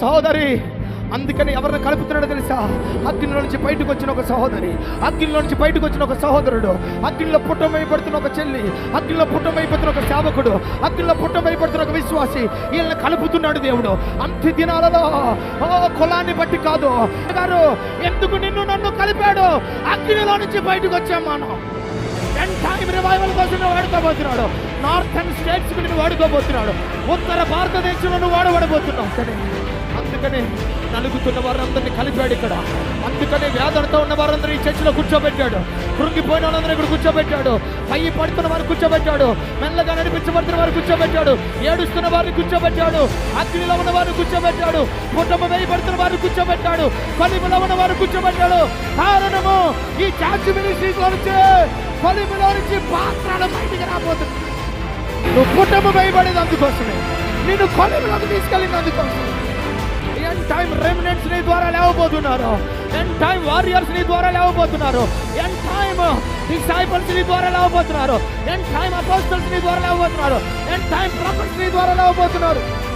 సహోదరి అందుకని ఎవరిని కలుపుతున్నాడో తెలుసా? అగ్నిలో నుంచి బయటకు వచ్చిన ఒక సహోదరి అగ్నిలో నుంచి బయటకు వచ్చిన ఒక సహోదరుడు అగ్నిలో పుట్టమైపడుతున్న ఒక చెల్లి అగ్నిలో పుట్టమైపోతున్న ఒక సేవకుడు అగ్నిలో పుట్టమైపడుతున్న ఒక విశ్వాసి వీళ్ళని కలుపుతున్నాడు దేవుడు. అంత్య దినాలలో ఓ కులాన్ని బట్టి కాదు. గారు ఎందుకు నిన్ను నన్ను కలిపాడు? అగ్నిలో నుంచి బయటకు వచ్చాం మనం. టెన్ టైం రివైవల్ కోసం వాడుకోబోతున్నాడు. నార్థన్ స్టేట్స్ని వాడుకోబోతున్నాడు. ఉత్తర భారతదేశంలో నువ్వు వాడబడబోతున్నావు. సరే అందుకనే నలుగుతున్న వారందరినీ కలిపాడు ఇక్కడ. అందుకని వేదనతో ఉన్న వారందరూ ఈ చర్చిలో కూర్చోబెట్టాడు. కృంగిపోయిన వాళ్ళందరూ ఇక్కడ కూర్చోబెట్టాడు. పై పడుతున్న వారిని కూర్చోబెట్టాడు. మెల్లగా నడిపించబడుతున్న వారిని కూర్చోబెట్టాడు. ఏడుస్తున్న వారిని కూర్చోబెట్టాడు. అగ్నిలో ఉన్న వారిని కూర్చోబెట్టాడు. కుటుంబ వేయబడుతున్న వారిని కూర్చోబెట్టాడు. కొలిమిలో ఉన్న వారిని కూర్చోబెట్టాడు. కారణము ఈ చార్జ్ మినిస్ట్రీలో నుంచి కొలిమిలో నుంచి పాత్రలు బయటికి రాబోతుంది నువ్వు కుటుంబం వేయబడేది అందుకోసమే. నేను కొలిమిలోకి తీసుకెళ్ళింది అందుకోసమే. టైం రెమినెంట్స్ నీ ద్వారా లేవబోతున్నారు. ఎన్ టైం వారియర్స్ నీ ద్వారా లేవబోతున్నారు. ఎన్ టైం డిసైబుల్స్ నీ ద్వారా లేవబోతున్నారు. ఎన్ టైం అపోస్టల్స్ నీ ద్వారా లేవబోతున్నారు. ఎన్ టైం ప్రాఫిట్స్ నీ ద్వారా లేవబోతున్నారు.